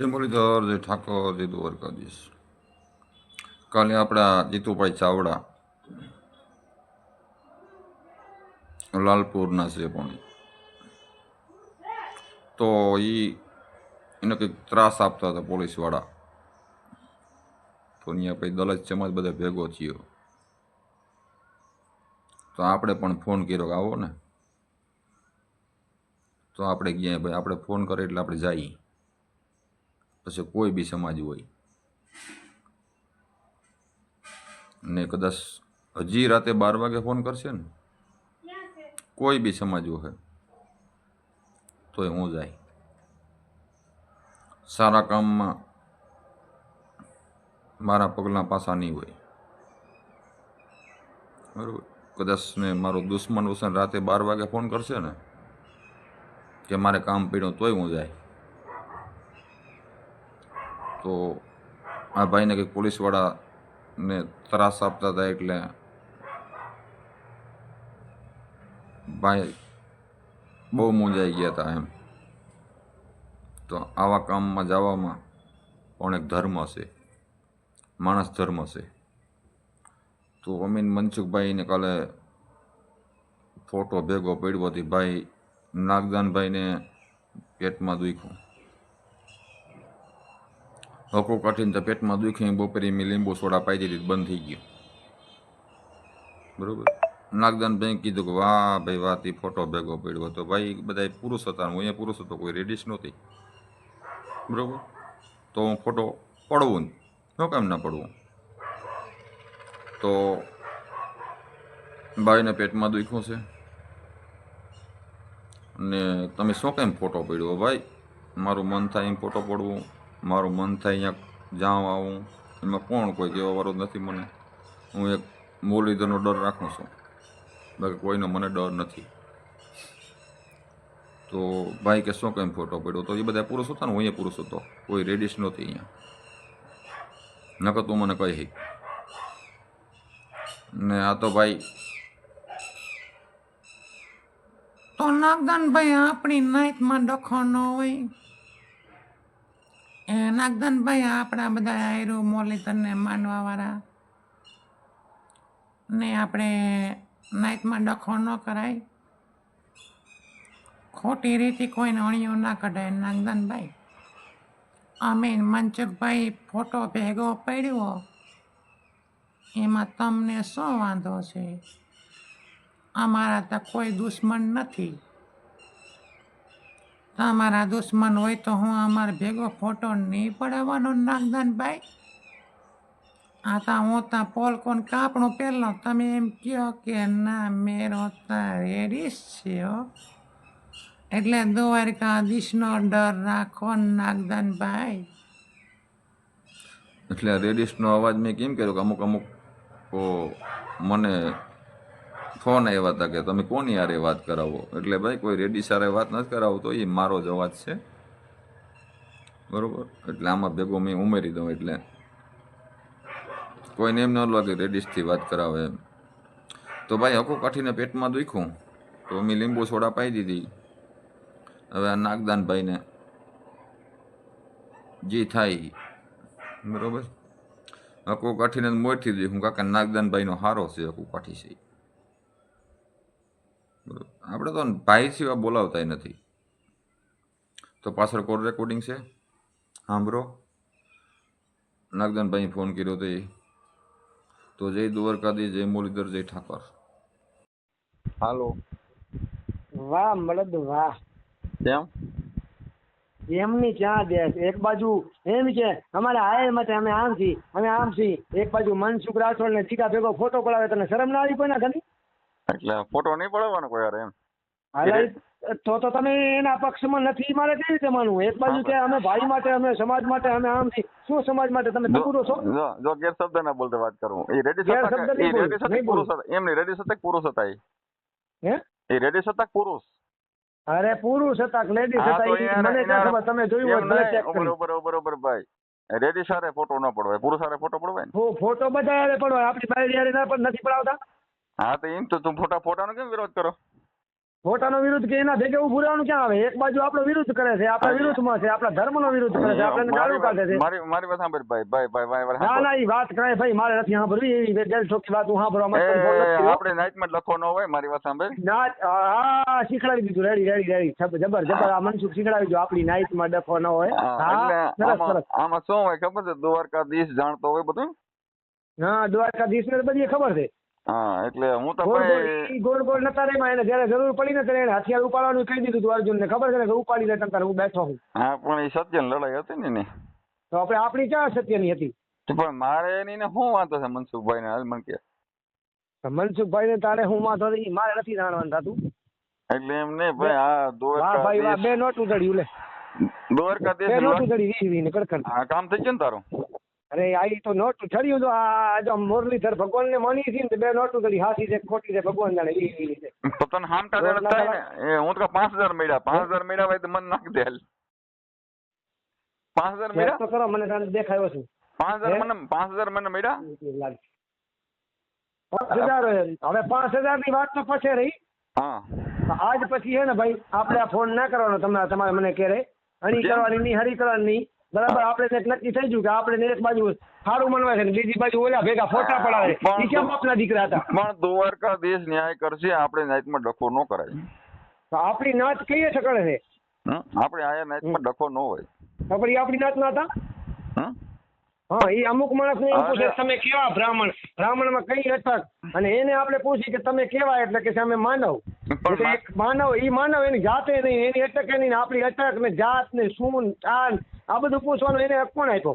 જય મુરલીધર જય ઠાકોર જય દ્વારકાધીશ કાલે આપણા જીતુભાઈ ચાવડા લાલપુરના છે પણ તો એ એને કંઈક ત્રાસ આપતા હતા પોલીસવાળા. તો અહીંયા પછી દલત સમાજ બધા ભેગો થયો. તો આપણે પણ ફોન કર્યો આવો ને. તો આપણે ગયા ભાઈ, આપણે ફોન કરે એટલે આપણે જઈએ. પછી કોઈ બી સમાજ હોય. ને કદાચ હજી રાતે બાર વાગે ફોન કરશે ને, કોઈ બી સમાજ હોય, તોય હું જાય. સારા કામમાં મારા પગલાં પાછા નહીં હોય. બરાબર? કદાચ ને મારો દુશ્મન હુસેન રાતે બાર વાગે ફોન કરશે ને, કે મારે કામ પીડ્યું તોય હું જાય. તો આ ભાઈને કંઈક પોલીસવાળાને ત્રાસ આપતા હતા એટલે ભાઈ બહુ મૂંઝાઈ ગયા હતા એમ. તો આવા કામમાં જવામાં પણ એક ધર્મ છે માણસ ધર્મ છે તો અમીન મનસુખભાઈને કાલે ફોટો ભેગો પડ્યો હતી. ભાઈ નાગદાનભાઈને પેટમાં દુખ્યું. હકો કાઢીને તો પેટમાં દુખી બપોરે મેં લીંબુ સોડા પાઈ દીધી, બંધ થઈ ગયું. બરોબર? નાગદાનભાઈ કીધું કે, વાહ ભાઈ, વાહ, તે ફોટો ભેગો પડ્યો હતો. ભાઈ બધા પુરુષ હતા હું અહીંયા પુરુષ હતો, કોઈ રેડીશ નહોતી. બરોબર? તો હું ફોટો પડવું ને શું કામ ના પડવું? તો ભાઈને પેટમાં દુખ્યું છે. અને તમે શું કેમ ફોટો પડ્યો ભાઈ? મારું મન થાય એમ ફોટો પડવું. મારું મન થાય અહીંયા જાઉં, આવું. એમાં કોણ કોઈ કહેવા વાળો નથી મને. હું એક મુરલીધરનો ડર રાખું છું. બાકી કોઈનો મને ડર નથી. તો ભાઈ કે શું કેમ ફોટો પડ્યો? તો એ બધા પુરુષ હતા ને, હું અહીંયા પુરુષ હતો. કોઈ રેડિશ નહોતી અહીંયા. નકર તું મને કહી ને આ તો ભાઈ તો નાગદાનભાઈ આપણી નાઈટમાં ડખો ન હોય. એ નાગદાનભાઈ આપણા બધા આયરો મોલીતરને માનવાવાળા ને આપણે નાઈટમાં ડખો ન કરાય. ખોટી રીતે કોઈને અણીઓ ના કઢાય નાગધનભાઈ. અમે મનસુખભાઈ ફોટો ભેગો પડ્યો. એમાં તમને શું વાંધો છે? અમારા તો કોઈ દુશ્મન નથી. તમારા દુશ્મન હોય તો હું અમારે ભેગો ફોટો નહીં પડાવવાનો નાગદાનભાઈ આ તા હું તા પોલકોન કાપણું પહેલો, તમે એમ કહો કે ના, મેરો તા રેડીશ છે એટલે દ્વારકાધીશનો ડર રાખો નાગદાનભાઈ એટલે આ રેડિસ્ટનો અવાજ મેં કેમ કર્યો કે અમુક અમુક મને ફોન આવ્યા હતા કે તમે કોની યારે વાત કરાવો? એટલે ભાઈ, કોઈ રેડી સારે વાત નથી કરાવો તો એ મારો જ અવાજ છે. બરાબર? એટલે આમાં ભેગો મેં ઉમેરી દઉં એટલે. કોઈને એમ ન લાગે રેડીસથી વાત કરાવે એમ. તો ભાઈ હકો કાઠીને પેટમાં દુખ્યું. તો મેં લીંબુ સોડા પાઈ દીધી. હવે આ નાગદાનભાઈને જે થાય બરાબર? હકો કાઠીને મોરથી દીધું કાકા, નાગદાનભાઈનો હારો છે હકુ કાઠી છે આપણે તો ભાઈ સિવાય બોલાવતા નથી. તો પાછળ કોલ રેકોર્ડિંગ છે? સાંભળો. નાગદાનભાઈ ફોન કર્યો તો એ. તો જય દુવરકાદી જય મુરલીધર જય ઠાકર. હાલો. વાહ મળદ વાહ. કેમ? એમની ક્યાં દેશ એક બાજુ એમ છે અમારે હાયર માટે અમે આમ છી અમે આમ છી એક બાજુ મનસુખ રાઠોડ ને ટીકા ભેગો ફોટો પડાવે તને શરમ ના આવી કોઈના ખાલી એટલે ફોટો નહીં પડવાનો કોઈ યાર એમ? હાલે તો તો તમે એના પક્ષમાં નથી મારે કેવી રીતે માનવું? એક બાજુ કે અમે ભાઈ માટે અમે સમાજ માટે અમે આમ શું સમાજ માટે? તમે ટકુરો છો? જો ગેરશબ્દ ના બોલતે વાત કરું. એ રેડી સત્તા એ રેડી સત્તા પુરુષ. હતા? એમ નહીં રેડી સત્તા પુરુષ હતા એ હે? એ રેડી સત્તા પુરુષ? અરે પુરુષ હતા લેડીઝ હતા મને ક્યાં ખબર? તમે જોયું હોય ભલે ચેક કરો. બરોબર ઉભર ભાઈ. રેડી સારે ફોટો ન પડવાય પુરુષ સારે ફોટો પડવાય ને? ફોટો બધા યારે પડવાય. આપણી બાઈ યારે ના પણ નથી પડાવતા? હા તો એમ તો તું ફોટા ફોટાનો કેમ વિરોધ કરો? ફોટાનો વિરુદ્ધ કે એના ભેગે ઉભું રહેવાનું ક્યાં આવે? એક બાજુ આપણો વિરુદ્ધ કરે છે આપણા વિરુદ્ધમાં છે આપણા ધર્મનો વિરુદ્ધ કરે છે આપણને ગાળું કાઢે છે. મારી મારી વાત સાંભળ ભાઈ ભાઈ ભાઈ ભાઈ ના ના એ વાત કરાય ભાઈ મારે નથી સાંભળવી એવી દિલ ઠોકી વાત હું સાંભળવા માટે આપણે નાઇટમાં લખો ન હોય મારી વાત સાંભળ. ના હા શીખડાવી દીધું રેડી રેડી રેડી. જબર જબર આ મનસુખ શીખડાવી દીધું આપણી નાઈટમાં ડખો ન હોય. આમાં શું હોય ખબર છે? દ્વારકાધીશ જાણતો હોય બધું? હા દ્વારકાધીશ ને બધી ખબર છે. હા એટલે હું તો ભાઈ ગોળ ગોળ નતા રેમાં એને જ્યારે જરૂર પડી ને ત્યારે હથિયાર ઉપાડવાનું કહી દીધું હતું અર્જુનને ખબર છે ને કે ઉપાડી લે તારે હું બેઠો છું હા પણ એ સત્યની લડાઈ હતી ને. તો આપણે આપણી ક્યાં સત્યની હતી પણ મારે એની ને શું વાંધો છે મનસુખભાઈ ને હાલ મને કે મનસુખભાઈ ને તારે હું વાંધો મારે નથી જાણવાનું થતું એટલે એમ નહીં ભાઈ આ ભાઈ બે નોટ ઉતડ્યું લે દ્વારકાધીશ બે નોટ ઉતડી ઉધડી વી વી ને કડકડ હા કામ થઈ ગયું ને તારું અરે આ તો નોટ ચડ્યું તો આ જો મુરલીધર ભગવાન ને માની છે ને બે નોટ ઉધડી હાથી છે ખોટી છે ભગવાન જાણે એ રીતે. તો તને હામટા દેડે થાય ને? એ હું તો પાંચ હજાર મળ્યા પાંચ હજાર મળ્યા હોય તો મને નાખી દે હાલ. પાંચ હજાર મળ્યા? તો કરો મને તને દેખાયો છું. પાંચ હજાર મને પાંચ હજાર મને મળ્યા? પાંચ હજાર હવે પાંચ હજારની વાત તો પછી રહી. હા. આજ પછી છે ને ભાઈ આપણે આ ફોન ના કરવાનો તમે તમારે મને ક્યારે હરી? કરવાની નહીં હરી કરવાની નહીં. બરાબર આપણે એક નક્કી થઈ ગયું કે આપણે એક બાજુ સારું મનવાય છે બીજી બાજુ ઓલા ભેગા ફોટા પડાવે એ કેમ આપના દીકરા હતા? પણ દ્વારકાધીશ ન્યાય કરશે આપણે નાઇટમાં ડખો ન કરાય. આપણી નાચ કઈ ઠકણે છે આપણે આયા નાઇટમાં ડખો ન હોય. ખબર એ આપણી નાત ના હતા? હા? એ અમુક માણસ ને એમ પૂછે તમે કેવા બ્રાહ્મણ? બ્રાહ્મણમાં કઈ અટક અને એને આપણે પૂછી કે તમે કેવા એટલે કે અમે માનવ. માનવ એ માનવ એની જાતે નહીં એની અટક એની આપણી અટક ને જાત ને શું ચાન આ બધું પૂછવાનું એને હક કોણ આપ્યો?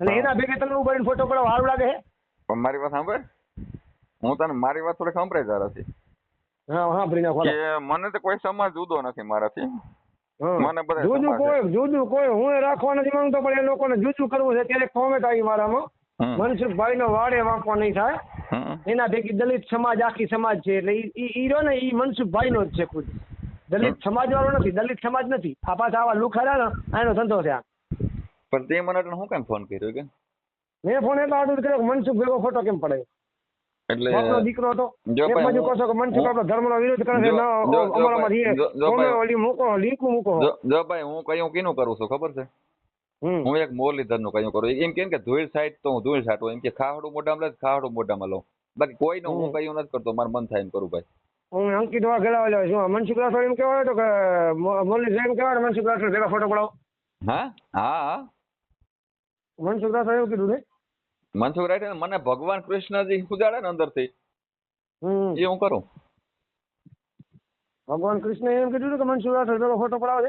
અને એના ભેગે તમે ઉભારીને ફોટો પડાવો સારું લાગે છે? પણ મારી વાત સાંભળ. હું તને મારી વાત થોડી સાંભળે તારાથી હા હા ભરી નાખો મને તો કોઈ સમાજ જુદો નથી મારાથી. મને બધા જુદું કોઈ જુદું કોઈ હું રાખવા નથી માંગતો પણ એ લોકોને જુદું કરવું છે ત્યારે કોમેન્ટ આવી મારામાં. મનસુખ મનસુખભાઈ નો વાડે વાંકો નહીં થાય. એના ભેગી દલિત સમાજ આખી સમાજ છે એટલે ઈ રહ્યો ને ઈ મનસુખભાઈ નો જ છે ખુદ. દલિત સમાજ વાળો નથી દલિત સમાજ નથી. આ પાછા આવા લુખારા ને એનો ધંધો છે આ. પણ તે મને હું કેમ ફોન કર્યો કે? મેં ફોન એટલા આડું કર્યો કે મનસુખ ભેગો ફોટો કેમ પડે? એટલે દીકરો હતો. જો બાજુ કહો કે મનસુખ આપણો ધર્મનો વિરોધ કરે છે જો- અમારામાં ભાઈ. ઓલી મૂકો લીંકું મૂકો. જો હું કયું કીનું કરું છું ખબર છે? હું એક મુરલીધરનું કયું કરું એમ કેમ કે ધૂળ સાઈડ તો હું ધૂળ સાટું એમ કે ખાવડું મોઢામાં લે ખાવડું મોઢામાં લઉં. બાકી કોઈનું હું. કયું નથી કરતો મારું મન થાય એમ કરું ભાઈ. હું અંકિત વા ઓલો શું મનસુખ રાઠોડ એમ કહેવાય તો કે મુરલી એમ કહેવાય મનસુખ રાઠોડ ભેગા ફોટો પડાવો. હા હા. મનસુખ રાઠોડ એવું કીધું છે મનસુખ રાઠોડ મને ભગવાન કૃષ્ણજી સુજાડે ને અંદરથી. એ હું કરું? ભગવાન કૃષ્ણ એમ કીધું કે મનસુખ રાઠોડ ભેગો ફોટો પડાવે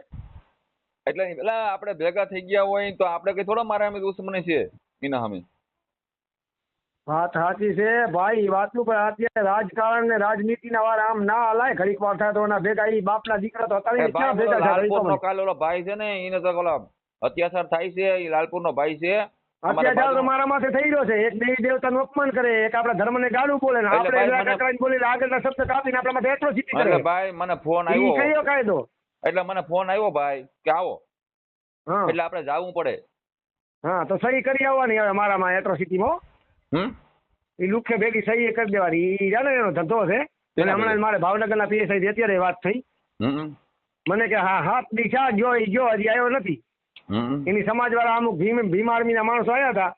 એટલે પેલા આપણે ભેગા થઈ ગયા હોય તો આપણે કઈ થોડા મારા અમે દુશ્મની છે એના અમે વાત સાચી છે ભાઈ વાતનું પણ અત્યારે રાજકારણ ને રાજનીતિ ના વાર આમ ના હલાય. ઘડીક વાર થાય તો એના ભેગા એ બાપના દીકરા તો હતા ભેગા નો ભાઈ છે ને એને તો અત્યાચાર થાય છે એ લાલપુર નો ભાઈ છે અત્યાચાર મારા માથે થઈ રહ્યો છે. એક દેવી દેવતાનું અપમાન કરે એક આપણા ધર્મને ગાળું બોલે ને આપણે બોલીને આગળના શબ્દ કાપીને આપણા માથે એટ્રોસિટી કરે. ભાઈ મને ફોન આવ્યો. કયો કાયદો? એટલે મને ફોન આવ્યો ભાઈ કે આવો. એટલે આપણે જાવું પડે. હા તો સહી કરી આવવાની હવે મારામાં એટ્રોસિટીમાં હમ? એ લુખે ભેગી સહી કરી દેવાની. એ જાણે એનો ધંધો છે. એટલે હમણાં મારે ભાવનગરના પીએસઆઈ અત્યારે વાત થઈ. મને કે હા હાથ દિશા ગયો ગયો હજી આવ્યો નથી. એની સમાજવાળા અમુક ભીમ ભીમ આર્મીના માણસો આવ્યા હતા.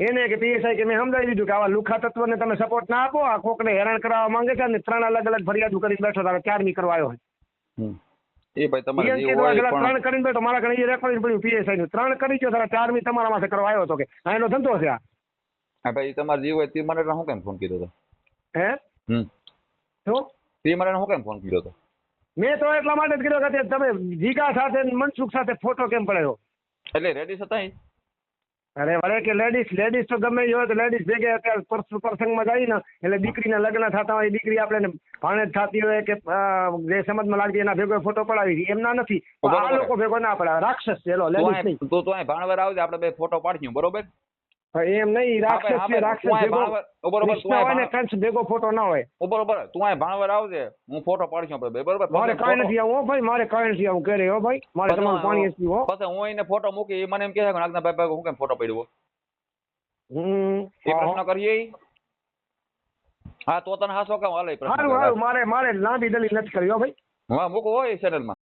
એને કે પીએસઆઈ કે મેં સમજાવી દીધું કે આવા લુખા તત્વને તમે સપોર્ટ ના આપો આ કોકને હેરાન કરાવવા માંગે છે અને ત્રણ અલગ અલગ ફરિયાદો કરીને બેઠો હતા ચારમી કરવા આવ્યો. એ ભાઈ તમારે જે હોય પણ ત્રણ કરીને બેઠો મારા કણે રેકોર્ડિંગ પડ્યું પીએસઆઈ નું ત્રણ કરી ગયો તારા ચારમી તમારા માથે કરવા આવ્યો હતો કે. આ એનો ધંધો છે આ. હા ભાઈ તમારે જે હોય તે મને હું કેમ ફોન કર્યો હતો હે? હમ. શું તે મને હું કેમ ફોન કર્યો હતો મેં તો એટલા માટે જ કર્યો કે તમે જીગા સાથે ને મનસુખ સાથે ફોટો કેમ પડાયો? એટલે રેડી હતા અરે વળે કે લેડીઝ લેડીઝ તો ગમે હોય તો લેડીઝ ભેગે અત્યારે પરસ- પ્રસંગમાં જાય ને એટલે દીકરીના લગ્ન થતા હોય દીકરી આપણે ભાણે થતી હોય કે જે સમજમાં લાગતી એના ભેગો ફોટો પડાવી એમના નથી. આ લોકો ભેગો ના પડાવે. રાક્ષસ છે લેડીઝ નહીં. તો તો ભાણવર આવજે આપણે બે ફોટો પાડશું બરોબર? એમ નહીં રાક્ષસ હા રાક્ષસ ભેગો ને કંસ ભેગો ફોટો ના હોય. બરોબર તું આ ભાણવર આવજે હું ફોટો પાડશું આપણે બરોબર? મારે પછી નથી આવું ભાઈ મારે કાંઈ નથી આવું કરે હો ભાઈ મારે તમારું પાણી હસી હો. પછી હું એને ફોટો મૂકી એ મને એમ કહે છે કે નાગના ભાઈ ભાઈ હું કેમ ફોટો પડ્યો હમ એ પ્રશ્ન કરીએ હા તો તને હાસો કામ હાલે પ્રશ્ન હારું હારું મારે મારે લાંબી દલીલ નથી કરી હો ભાઈ. હા મૂકો હોય ચેનલમાં